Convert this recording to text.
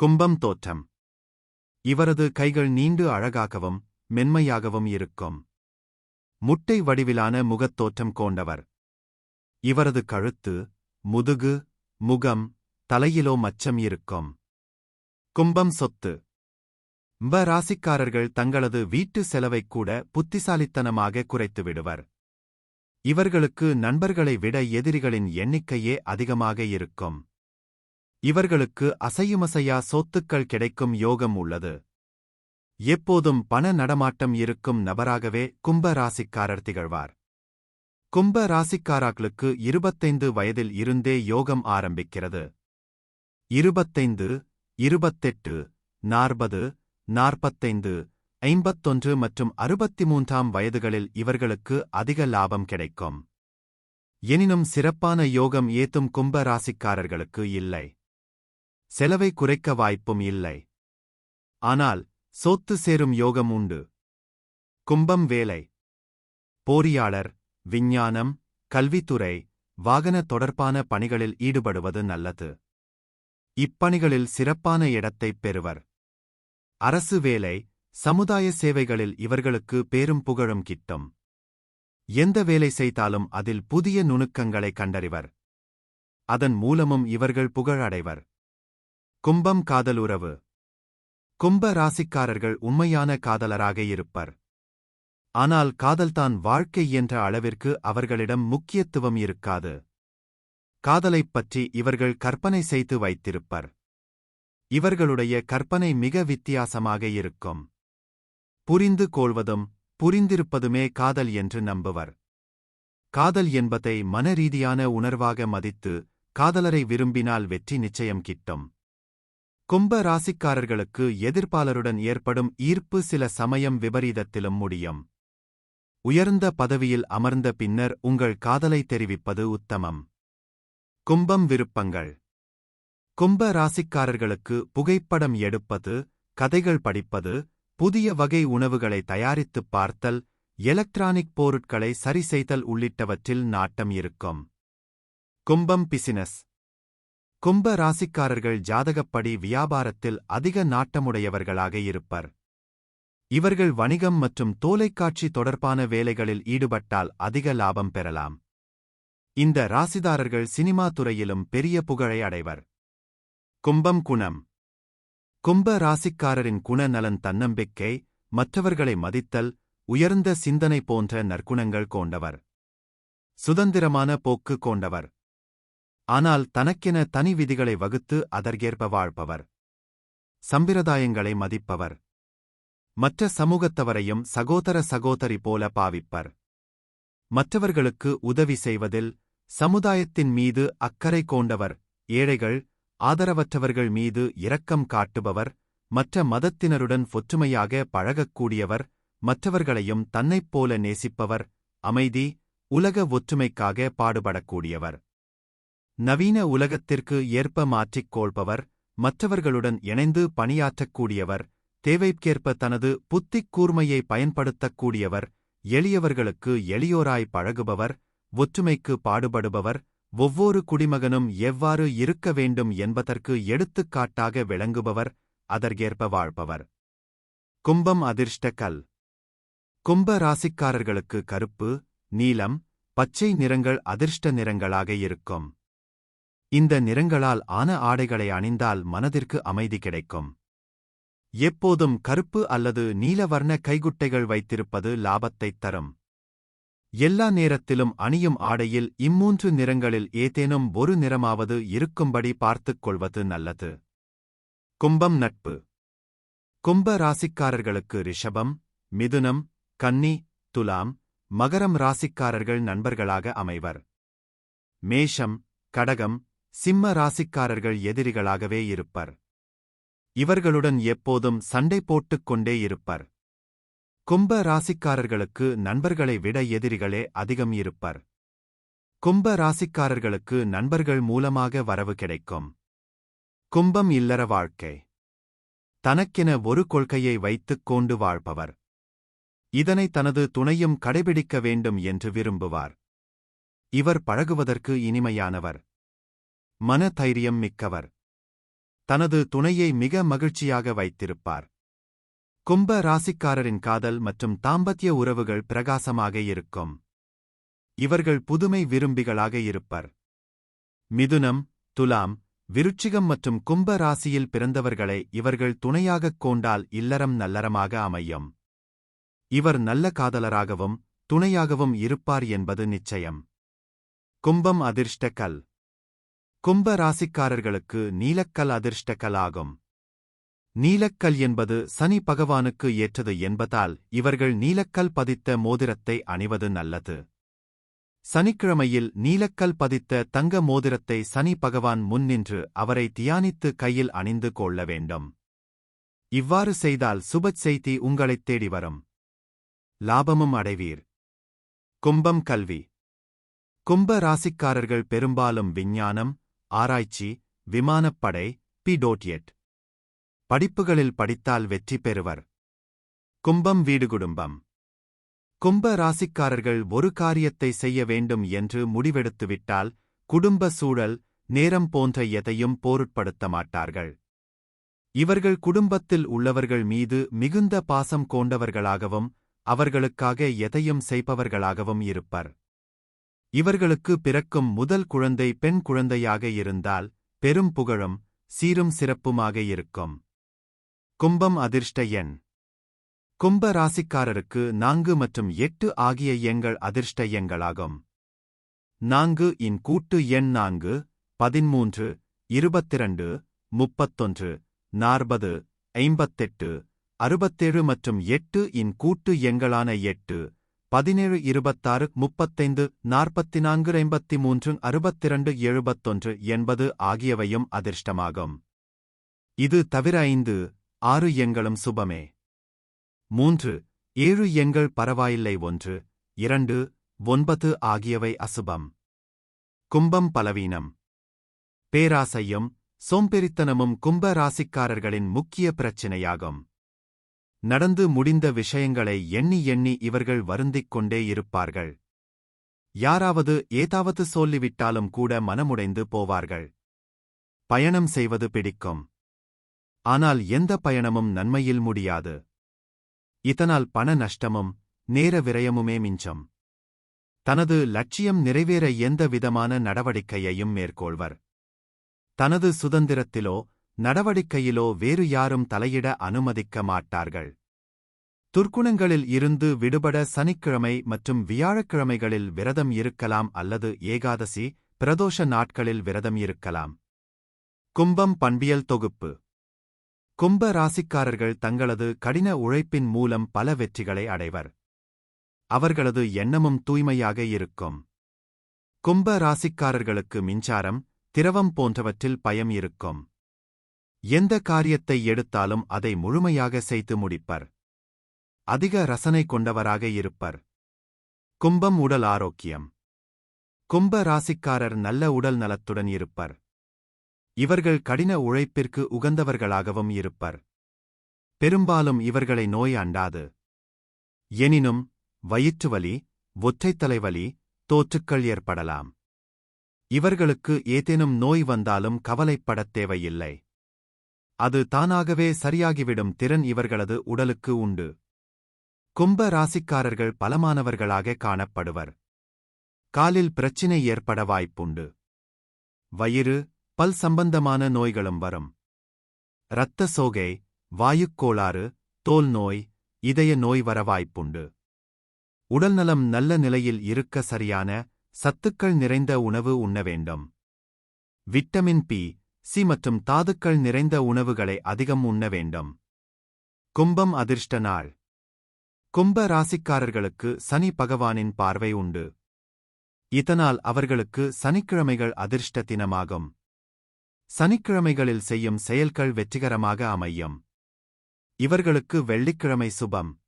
கும்பம் தோற்றம். இவரது கைகள் நீண்டு அழகாகவும் மென்மையாகவும் இருக்கும். முட்டை வடிவிலான முகத்தோற்றம் கொண்டவர். இவரது கழுத்து முதுகு முகம் தலையிலோ மச்சம் இருக்கும். கும்பம் சொத்து. ம்ப ராசிக்காரர்கள் தங்களது வீட்டு செலவைக் கூட புத்திசாலித்தனமாக குறைத்து விடுவர். இவர்களுக்கு நண்பர்களை விட எதிரிகளின் எண்ணிக்கையே அதிகமாக இருக்கும். இவர்களுக்கு அசையுமசையா சொத்துக்கள் கிடைக்கும் யோகம் உள்ளது. எப்போதும் பண நடமாட்டம் இருக்கும் நபராகவே கும்ப ராசிக்காரர் திகழ்வார். கும்ப ராசிக்காராக்களுக்கு இருபத்தைந்து வயதில் இருந்தே யோகம் ஆரம்பிக்கிறது. இருபத்தைந்து இருபத்தெட்டு நாற்பது நாற்பத்தைந்து ஐம்பத்தொன்று மற்றும் அறுபத்தி மூன்றாம் வயதுகளில் இவர்களுக்கு அதிக லாபம் கிடைக்கும். எனினும் சிறப்பான யோகம் ஏத்தும் கும்ப ராசிக்காரர்களுக்கு இல்லை. செலவை குறைக்க வாய்ப்பும் இல்லை. ஆனால் சொத்து சேரும் யோகம் உண்டு. கும்பம் வேலை. போரியாளர் விஞ்ஞானம் கல்வித்துறை வாகன தொடர்பான பணிகளில் ஈடுபடுவது நல்லது. இப்பணிகளில் சிறப்பான இடத்தைப் பெறுவர். அரசு வேலை சமுதாய சேவைகளில் இவர்களுக்கு பேரும் புகழும் கிட்டும். எந்த வேலை செய்தாலும் அதில் புதிய நுணுக்கங்களை கண்டறிவர். அதன் மூலமும் இவர்கள் புகழடைவர். கும்பம் காதலுறவு. கும்ப ராசிக்காரர்கள் உண்மையான காதலராக இருப்பர். ஆனால் காதல்தான் வாழ்க்கை என்ற அளவிற்கு அவர்களிடம் முக்கியத்துவம் இருக்காது. காதலைப் பற்றி இவர்கள் கற்பனை செய்து வைத்திருப்பர். இவர்களுடைய கற்பனை மிக வித்தியாசமாக இருக்கும். புரிந்து கொள்வதும் புரிந்திருப்பதுமே காதல் என்று நம்புவர். காதல் என்பதை மனரீதியான உணர்வாக மதித்து காதலரை விரும்பினால் வெற்றி நிச்சயம் கிட்டும். கும்ப ராசிக்காரர்களுக்கு எதிர்ப்பாளருடன் ஏற்படும் ஈர்ப்பு சில சமயம் விபரீதத்திலும் முடியும். உயர்ந்த பதவியில் அமர்ந்த பின்னர் உங்கள் காதலை தெரிவிப்பது உத்தமம். கும்பம் விருப்பங்கள். கும்ப ராசிக்காரர்களுக்கு புகைப்படம் எடுப்பது கதைகள் படிப்பது புதிய வகை உணவுகளை தயாரித்துப் பார்த்தல் எலக்ட்ரானிக் பொருட்களை சரிசெய்தல் உள்ளிட்டவற்றில் நாட்டம் இருக்கும். கும்பம் பிசினஸ். கும்ப ராசிக்காரர்கள் ஜாதகப்படி வியாபாரத்தில் அதிக நாட்டமுடையவர்களாக இருப்பர். இவர்கள் வணிகம் மற்றும் தோலைக்காட்சி தொடர்பான வேலைகளில் ஈடுபட்டால் அதிக லாபம் பெறலாம். இந்த ராசிதாரர்கள் சினிமா துறையிலும் பெரிய புகழை அடைவர். கும்பம் குணம். கும்ப ராசிக்காரரின் குணநலன் தன்னம்பிக்கை மற்றவர்களை மதித்தல் உயர்ந்த சிந்தனை போன்ற நற்குணங்கள் கொண்டவர். சுதந்திரமான போக்கு கொண்டவர். ஆனால் தனக்கென தனி விதிகளை வகுத்து அதற்கேற்ப வாழ்பவர். சம்பிரதாயங்களை மதிப்பவர். மற்ற சமூகத்தவரையும் சகோதர சகோதரி போல பாவிப்பர். மற்றவர்களுக்கு உதவி செய்வதில் சமுதாயத்தின் மீது அக்கறை கொண்டவர். ஏழைகள் ஆதரவற்றவர்கள் மீது இரக்கம் காட்டுபவர். மற்ற மதத்தினருடன் ஒற்றுமையாக பழகக்கூடியவர். மற்றவர்களையும் தன்னைப் போல நேசிப்பவர். அமைதி உலக ஒற்றுமைக்காக பாடுபடக்கூடியவர். நவீன உலகத்திற்கு ஏற்ப மாற்றிக் கொள்பவர் மற்றவர்களுடன் இணைந்து பணியாற்றக்கூடியவர் தேவைக்கேற்ப தனது புத்திக் கூர்மையை பயன்படுத்தக்கூடியவர் எளியவர்களுக்கு எளியோராய் பழகுபவர் ஒற்றுமைக்கு பாடுபடுபவர் ஒவ்வொரு குடிமகனும் எவ்வாறு இருக்க வேண்டும் என்பதற்கு எடுத்துக்காட்டாக விளங்குபவர் அதற்கேற்ப வாழ்பவர். கும்பம் அதிர்ஷ்ட கல். கும்ப ராசிக்காரர்களுக்கு கருப்பு நீலம் பச்சை நிறங்கள் அதிர்ஷ்ட நிறங்களாக இருக்கும். இந்த நிறங்களால் ஆன ஆடைகளை அணிந்தால் மனதிற்கு அமைதி கிடைக்கும். எப்போதும் கருப்பு அல்லது நீலவர்ண கைகுட்டைகள் வைத்திருப்பது லாபத்தைத் தரும். எல்லா நேரத்திலும் அணியும் ஆடையில் இம்மூன்று நிறங்களில் ஏதேனும் ஒரு நிறமாவது இருக்கும்படி பார்த்துக் கொள்வது நல்லது. கும்பம் நட்பு. கும்ப ராசிக்காரர்களுக்கு ரிஷபம் மிதுனம் கன்னி துலாம் மகரம் ராசிக்காரர்கள் நண்பர்களாக அமைவர். மேஷம் கடகம் சிம்ம ராசிக்காரர்கள் எதிரிகளாகவே இருப்பர். இவர்களுடன் எப்போதும் சண்டை போட்டுக் கொண்டே இருப்பர். கும்ப ராசிக்காரர்களுக்கு நண்பர்களை விட எதிரிகளே அதிகம் இருப்பர். கும்ப ராசிக்காரர்களுக்கு நண்பர்கள் மூலமாக வரவு கிடைக்கும். கும்பம் இல்லற வாழ்க்கை. தனக்கென ஒரு கொள்கையை வைத்துக் கொண்டு வாழ்பவர். இதனை தனது துணையும் கடைபிடிக்க வேண்டும் என்று விரும்புவார். இவர் பழகுவதற்கு இனிமையானவர். மன தைரியம் மிக்கவர். தனது துணையை மிக மகிழ்ச்சியாக வைத்திருப்பார். கும்ப ராசிக்காரரின் காதல் மற்றும் தாம்பத்திய உறவுகள் பிரகாசமாக இருக்கும். இவர்கள் புதுமை விரும்பிகளாக இருப்பர். மிதுனம் துலாம் விருச்சிகம் மற்றும் கும்ப ராசியில் பிறந்தவர்களை இவர்கள் துணையாகக் கொண்டால் இல்லறம் நல்லறமாக அமையும். இவர் நல்ல காதலராகவும் துணையாகவும் இருப்பார் என்பது நிச்சயம். கும்பம் அதிர்ஷ்ட கல் கும்ப ராசிக்காரர்களுக்கு நீலக்கல் அதிர்ஷ்டக்கலாகும். ஆகும் நீலக்கல் என்பது சனி பகவானுக்கு ஏற்றது என்பதால் இவர்கள் நீலக்கல் பதித்த மோதிரத்தை அணிவது நல்லது. சனிக்கிழமையில் நீலக்கல் பதித்த தங்க மோதிரத்தை சனி பகவான் முன்னின்று அவரை தியானித்து கையில் அணிந்து கொள்ள வேண்டும். இவ்வாறு செய்தால் சுபச் செய்தி உங்களைத் தேடி வரும். லாபமும் அடைவீர். கும்பம் கல்வி. கும்ப ராசிக்காரர்கள் பெரும்பாலும் விஞ்ஞானம் ஆராய்ச்சி விமானப்படை எட். படிப்புகளில் படித்தால் வெற்றி பெறுவர். கும்பம் வீடு குடும்பம். கும்ப ராசிக்காரர்கள் ஒரு காரியத்தை செய்ய வேண்டும் என்று முடிவெடுத்துவிட்டால் குடும்ப சூழல் நேரம் போன்ற எதையும் பொருட்படுத்த மாட்டார்கள். இவர்கள் குடும்பத்தில் உள்ளவர்கள் மீது மிகுந்த பாசம் கொண்டவர்களாகவும் அவர்களுக்காக எதையும் செய்பவர்களாகவும் இருப்பர். இவர்களுக்கு பிறக்கும் முதல் குழந்தை பெண் குழந்தையாக இருந்தால் பெரும் புகழும் சீரும் சிறப்புமாக இருக்கும். கும்பம் அதிர்ஷ்ட எண். கும்ப ராசிக்காரருக்கு நான்கு மற்றும் எட்டு ஆகிய எண்கள் அதிர்ஷ்ட எண்களாகும். நான்கு இன் கூட்டு எண் நான்கு பதிமூன்று இருபத்திரண்டு முப்பத்தொன்று நாற்பது ஐம்பத்தெட்டு அறுபத்தேழு மற்றும் எட்டு இன் கூட்டு எண்களான எட்டு பதினேழு இருபத்தாறு முப்பத்தைந்து நாற்பத்தி நான்கு ஐம்பத்தி மூன்று அறுபத்திரண்டு எழுபத்தொன்று எண்பது ஆகியவையும் அதிர்ஷ்டமாகும். இது தவிர ஐந்து ஆறு எண்களும் சுபமே. மூன்று ஏழு எண்கள் பரவாயில்லை ஒன்று இரண்டு ஒன்பது ஆகியவை அசுபம். கும்பம் பலவீனம். பேராசையும் சோம்பெறித்தனமும் கும்ப ராசிக்காரர்களின் முக்கிய பிரச்சினையாகும். நடந்து முடிந்த விஷயங்களை எண்ணி எண்ணி இவர்கள் வருந்திக் கொண்டே இருப்பார்கள். யாராவது ஏதாவது சொல்லிவிட்டாலும் கூட மனமுடைந்து போவார்கள். பயணம் செய்வது பிடிக்கும். ஆனால் எந்த பயணமும் நன்மையில் முடியாது. இதனால் பண நஷ்டமும் நேர விரயமுமே மிஞ்சம். தனது லட்சியம் நிறைவேற எந்த விதமான நடவடிக்கையையும் மேற்கொள்வர். தனது சுதந்திரத்திலோ நடவடிக்கையிலோ வேறு யாரும் தலையிட அனுமதிக்க மாட்டார்கள். துர்க்குணங்களில் இருந்து விடுபட சனிக்கிழமை மற்றும் வியாழக்கிழமைகளில் விரதம் இருக்கலாம் அல்லது ஏகாதசி பிரதோஷ நாட்களில் விரதம் இருக்கலாம். கும்பம் பண்பியல் தொகுப்பு. கும்ப ராசிக்காரர்கள் தங்களது கடின உழைப்பின் மூலம் பல வெற்றிகளை அடைவர். அவர்களது எண்ணமும் தூய்மையாக இருக்கும். கும்ப ராசிக்காரர்களுக்கு மின்சாரம் திரவம் போன்றவற்றில் பயம் இருக்கும். எந்த காரியத்தை எடுத்தாலும் அதை முழுமையாக செய்து முடிப்பர். அதிக ரசனை கொண்டவராக இருப்பர். கும்பம் உடல் ஆரோக்கியம். கும்ப ராசிக்காரர் நல்ல உடல் நலத்துடன் இருப்பர். இவர்கள் கடின உழைப்பிற்கு உகந்தவர்களாகவும் இருப்பர். பெரும்பாலும் இவர்களை நோய் அண்டாது. எனினும் வயிற்றுவலி ஒற்றைத்தலைவலி தோற்றுக்கள் ஏற்படலாம். இவர்களுக்கு ஏதேனும் நோய் வந்தாலும் கவலைப்படத் தேவையில்லை. அது தானாகவே சரியாகிவிடும் திறன் இவர்களது உடலுக்கு உண்டு. கும்ப ராசிக்காரர்கள் பலமானவர்களாக காணப்படுவர். காலில் பிரச்சினை ஏற்பட வாய்ப்புண்டு. வயிறு பல் சம்பந்தமான நோய்களும் வரும். இரத்த சோகை வாயுக்கோளாறு தோல் நோய் இதய நோய் வர வாய்ப்புண்டு. உடல்நலம் நல்ல நிலையில் இருக்க சரியான சத்துக்கள் நிறைந்த உணவு உண்ண வேண்டும். விட்டமின் பி சி மற்றும் தாதுக்கள் நிறைந்த உணவுகளை அதிகம் உண்ண வேண்டும். கும்பம் அதிர்ஷ்ட நாள். கும்ப ராசிக்காரர்களுக்கு சனி பகவானின் பார்வை உண்டு. இதனால் அவர்களுக்கு சனிக்கிழமைகள் அதிர்ஷ்ட தினமாகும். சனிக்கிழமைகளில் செய்யும் செயல்கள் வெற்றிகரமாக அமையும். இவர்களுக்கு வெள்ளிக்கிழமை சுபம்.